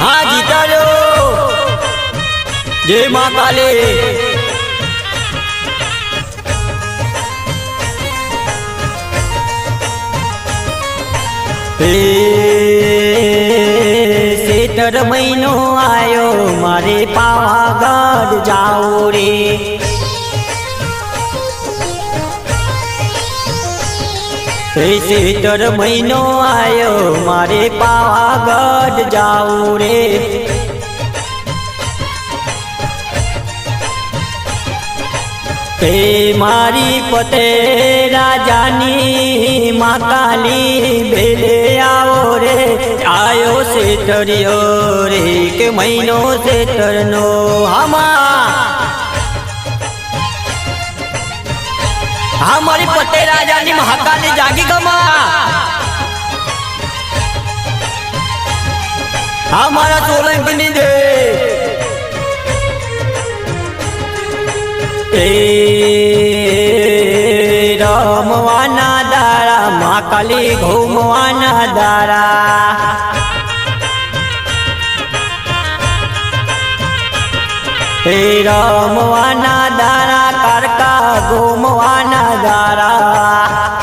હા જીતાડ્યો જય મા કાલી મહિનો આયો મારે પાવાગઢ જાઓ રે. મહિનો આયો મારે પાવાગઢ જાવું રે. હે મારી પતે રાજાની માતાની બેલે આવો રે, આયો શેતરિયો રે, કે મહિનો શેતરનો હમા. હા, મારી પતે રાજાની મહાકાલી જાગી ગમા. હા, મારા સોલંકીની દે એ રમવાના દારા મહાકાલી ઘૂમવાના દારા. હે રમવાના દારા કારકા ઘૂમવાના દારા.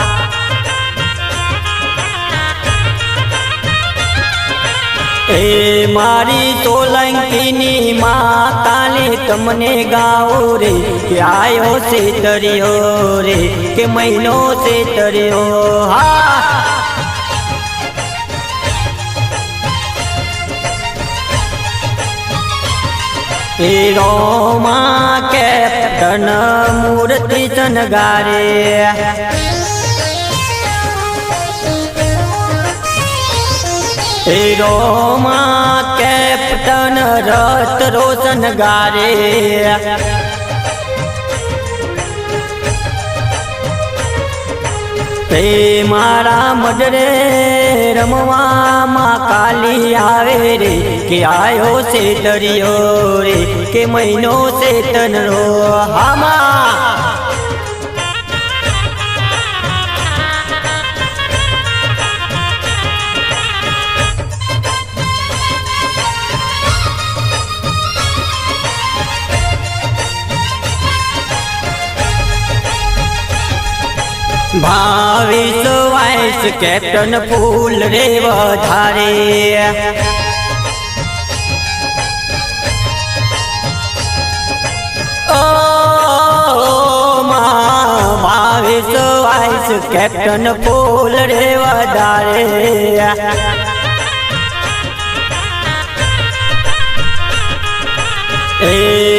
એ મારી તોલંકીની માં કાલે તમને ગાઓ રે, કે આયો તર્યો રે, કે મહિનો શેતરિયો હા. કે કેપ્ટન મૂર્તિ શણગારે હીરોમાં કેપ્ટન રત રોશન ગારે. તે મારા મજરે રમવામાં કાલી આવે રે, કે આયો છે દરિયો રે, કે મહિનો છે તનરો હામા ભાવીસ વાઇસ કેપ્ટન ફૂલ રે વધારે ભાવીસ વાઇસ કેપ્ટન ફૂલ રે વધારે મારી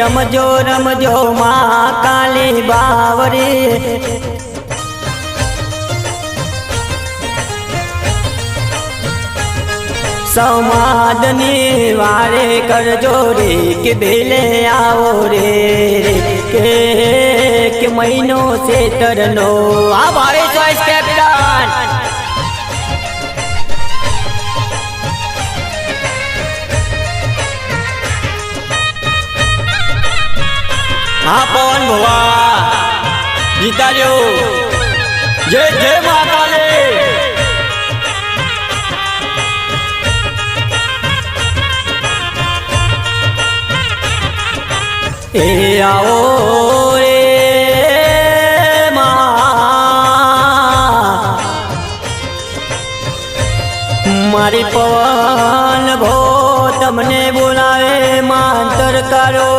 રમજો રમજો માં કાલી બાવરી. સમાદની વારે કરજો રે કે બેલે આવો રે કે મહિનો શેતરનો. આ ભારે ચોઈસ, કેપ્ટન. હા પવન ભવા. જીતાડ્યો જય જય માતાલે એ આવો રે મારી પવન ભો, તમને બોલાવે માંતર કરો.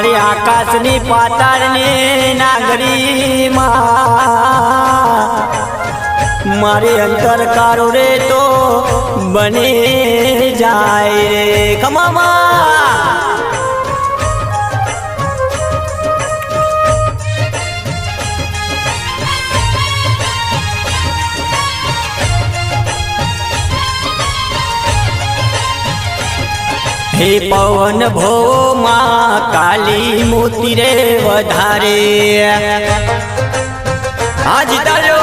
મારી આકાશની પાતાળની નાગરીમાં. મારી અંતર કારો રે તો બની જાય રે. ખમામાં હે પવન ભો માં કાલી મોતી રે વધારે. આજ તારો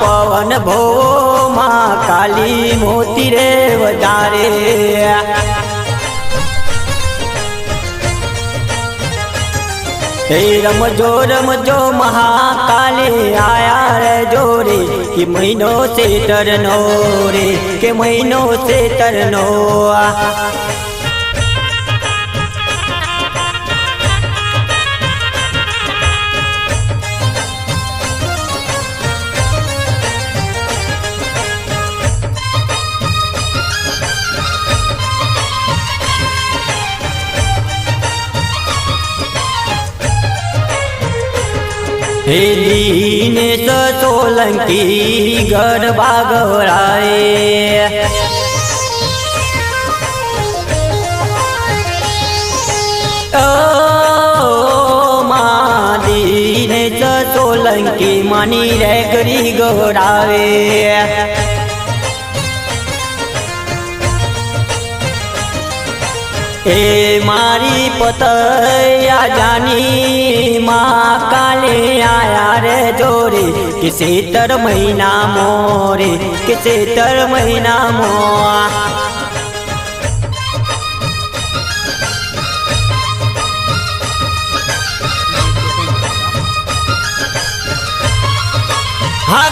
પવન ભો માં કાલી મોતી રે વધારે. હે રમજો રમજો મહાકાલે આયા રે જોરે કે મહિનો શેતર તરનો રે, કે મહિનો શેતર નો હેલીને સોલંકી ગરબા ગવરાય સોલંકી માની રે કરી ગવરાવે એ મારી પતયા જાની માં કાલે આયા રે જોરે, કે શેતર મહિના મોરે, કે શેતર મહિના મો હા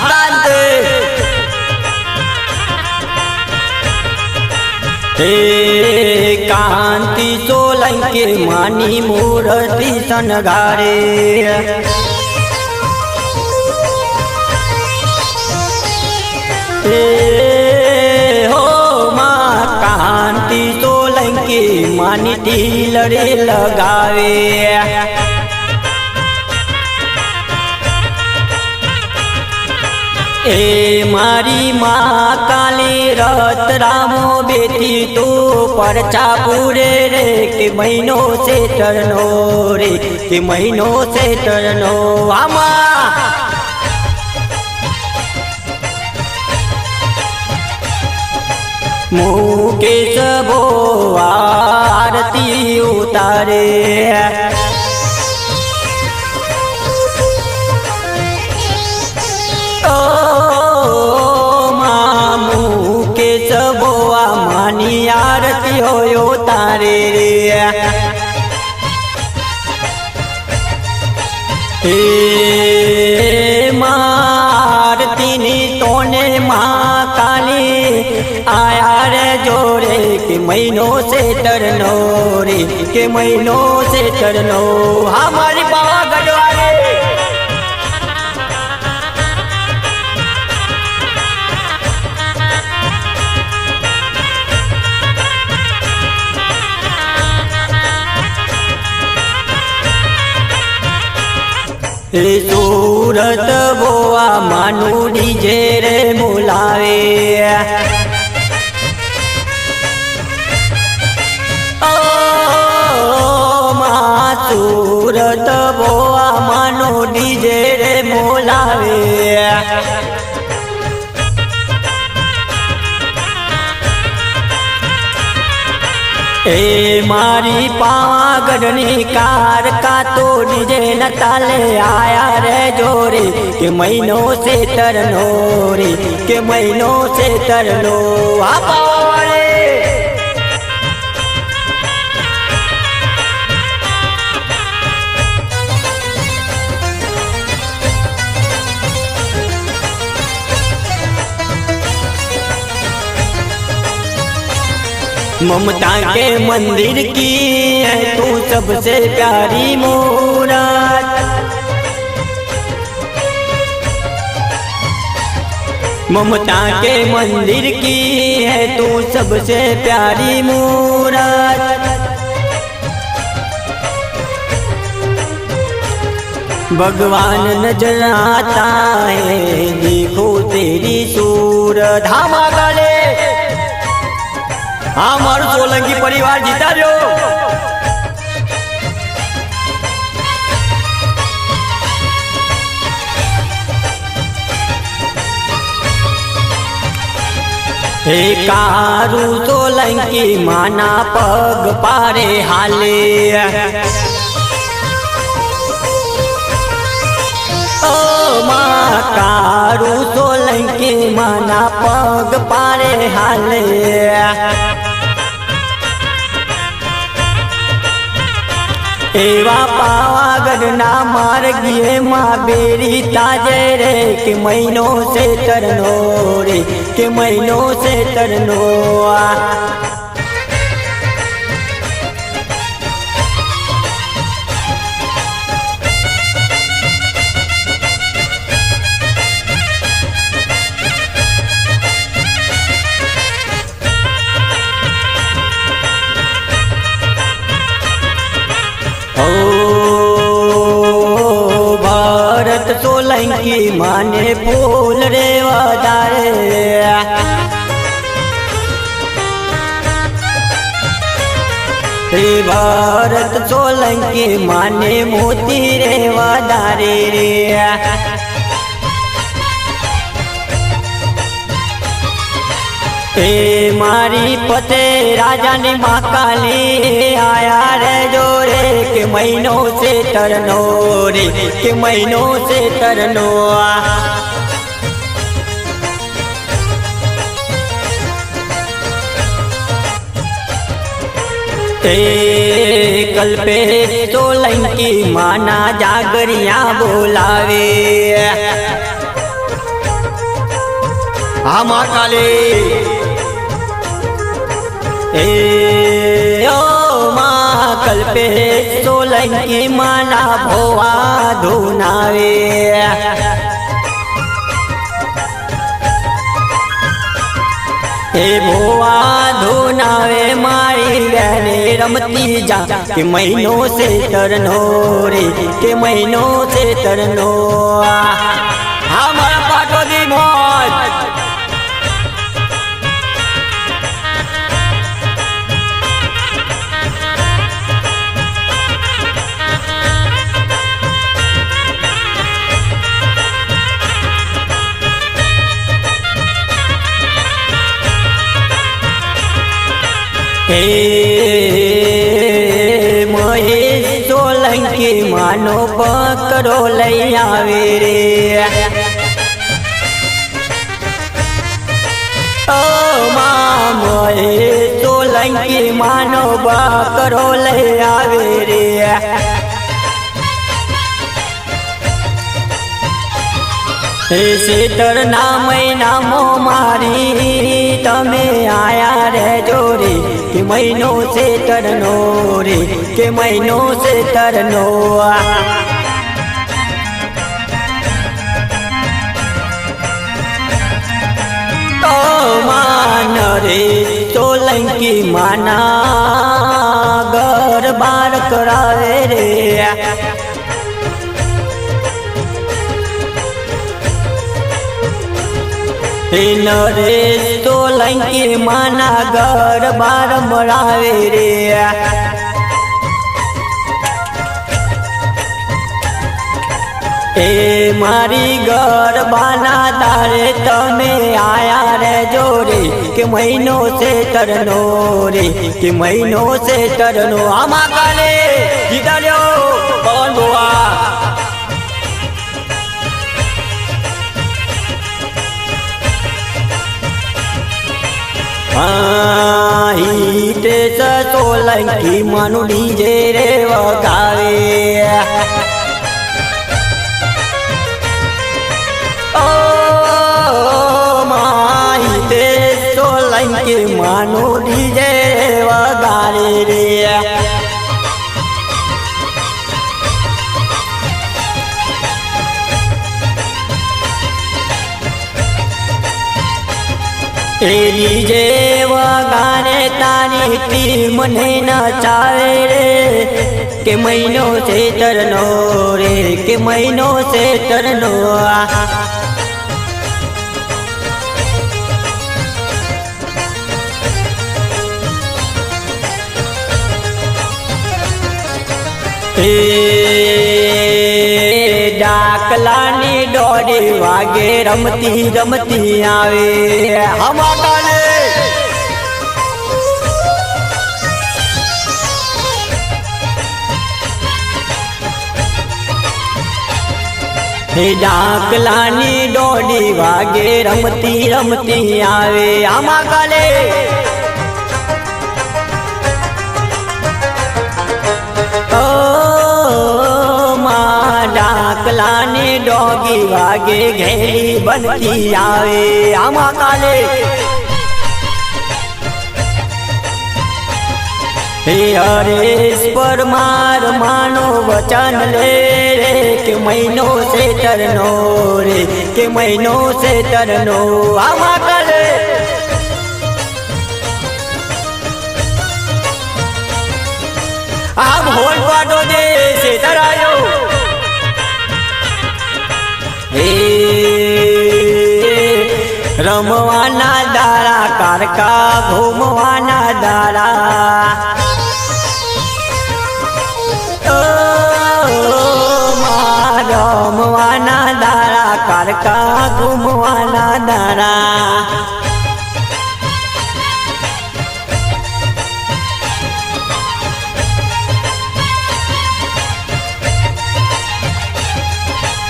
હે કાંતિ સોલંકે માની મૂર્તિ સનગારે હે માં કાંતિ સોલંકે માની ઢીલરે લગાવે. એ મારી મા કાલી રત રામો બેટી તું પરચા પૂરે રે કે મહિનો છે નો રે, કે મહિનો છે નો આમાં. મુકેશ ભો આરતી ઉતારે. તારે રે મારતીની તોને મા કાલી આયા રે જોરે કે મહિનો સે નો રે, કે મહિનો સે નો હા એ સુરત બોવા માનું ડીજે રે બોલાવે. સુરત બોવા માનો ડીજે રે બોલાવે. એ મારી પાવાગઢની કાર કા તો ડીજે નતા લે આયા રે જોરે કે મહિનો શેતર તરનો રે કે મહિનો શેતર તરનો આ ममता के मंदिर की है तू सबसे प्यारी मूरत ममता के मंदिर की है तू सबसे प्यारी मूरत भगवान नज़र आता है, देखो तेरी सूरत। हम गले હા, મારું સોલંકી પરિવાર જીતા જીતાડ્યો હે કારું સોલંકી, માના પગ પારે હાલે. કારું સોલંકી, માના પગ પારે હાલે. એવા પાવાગઢના માર્ગીએ માં બેરી તાજે રે કે મહિનો છે તરનો રે, કે મહિનો છે તરનો આ. સોલંકી માને ફૂલ રે વધારે. ભારત સોલંકી માને મોતી રે વધારે રે. એ મારી પતે રાજાની મહાકાલી આયા રે જોરે કે મહિનો છે તરનો રે કે મહિનો છે તરનો આ એ કલ્પે સોલંકી માના જાગરિયા બોલાવે હા મહાકાલી એ મા કલ્પે સોલંકી માના ભોવા ધૂનાવે. એ ભોવા ધુનાવે મારી બહેને રમતી જા કે મહિનો છે તરનો રે, કે મહિનો છે તરનો હા, મારા પાટો દી હે મહેશ, સોલંકી માનો પકડો લઈ આવે રે. ઓ મહેશ, સોલંકી માનો બકરો લઈ આવે રે. હે શેતર ના મહિનામો મારી. તમે આયા રે જોરી કે મહિનો શેતર નો રે, કે મહિનો શેતર નો માન રે સોલંકી માના ઘર બાર કરાવે રે. નરેશ સોલંકી માના ઘર બાર મળાવે રે. એ મારી ઘર બાના તારે તમે આયા રે જોરે કે મહિનો છે તરનો રે, કે મહિનો છે તરનો આમાં કાલે ઈટે સોલંકી મનુ ડીજે રે વગાવે. ઓ માહિતે સોલંકી મનુ એની જે વગાને તારી તી મને નચાવે રે. કે મહિનો છે તરનો રે, કે મહિનો છે તરનો ડાકલાની દોઢી વાગે રમતી રમતી આવે. હમાકાને હે ડાકલાની દોઢી વાગે રમતી રમતી આવે. આમાં કાલે ડાકલાની ડોગી વાગે ઘેરી બનતી આવે આમાં કાલે હે હરેશ પરમાર માનો વચન લે રે કે મહિનો છે તરનો રે કે મહિનો છે તરનો આમાં કાલે આમ હોલ પાડો દે છે તરાયો રમવાના દારા કારકા ઘૂમવાના દારા. રમવાના દાડા કારકા ઘૂમવાના દાડા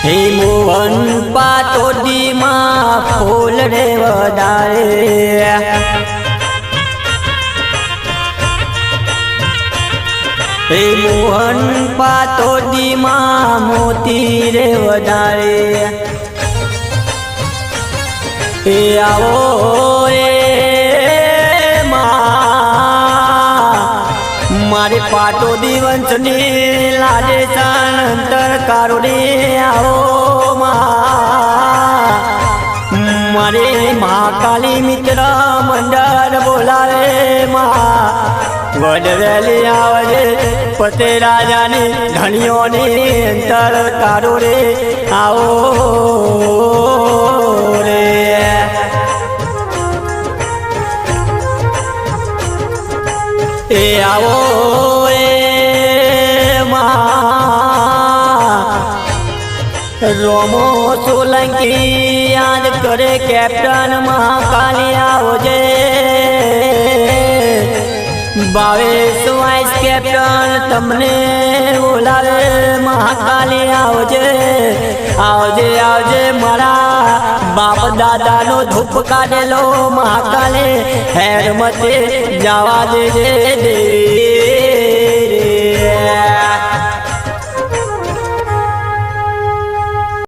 હે મોહન પાતોદીમાં ફૂલ રે વધારે હે મોહન મોતી રે વધારે હે આવો મારે પાટો દિવંશની લાડે સાનંતર કારો રે આવો મારી મહાકાલી મિત્ર મંડળ બોલાવે મા. વડવેલી આવજે પતે રાજાની ધણીઓની અંતર કારો રે. આવો આવો રોમો સોલંકી યાદ કરે કેપ્ટન મહાકાલી આવજે બાવીસ વાઇસ કેપ્ટન તમને બોલાવે મહાકાલી આવજે આવજે આવજે મારા બાપ દાદાનો ધૂપ કાઢેલો મહાકાલે. હેરમતે જવા દેજે દેવી.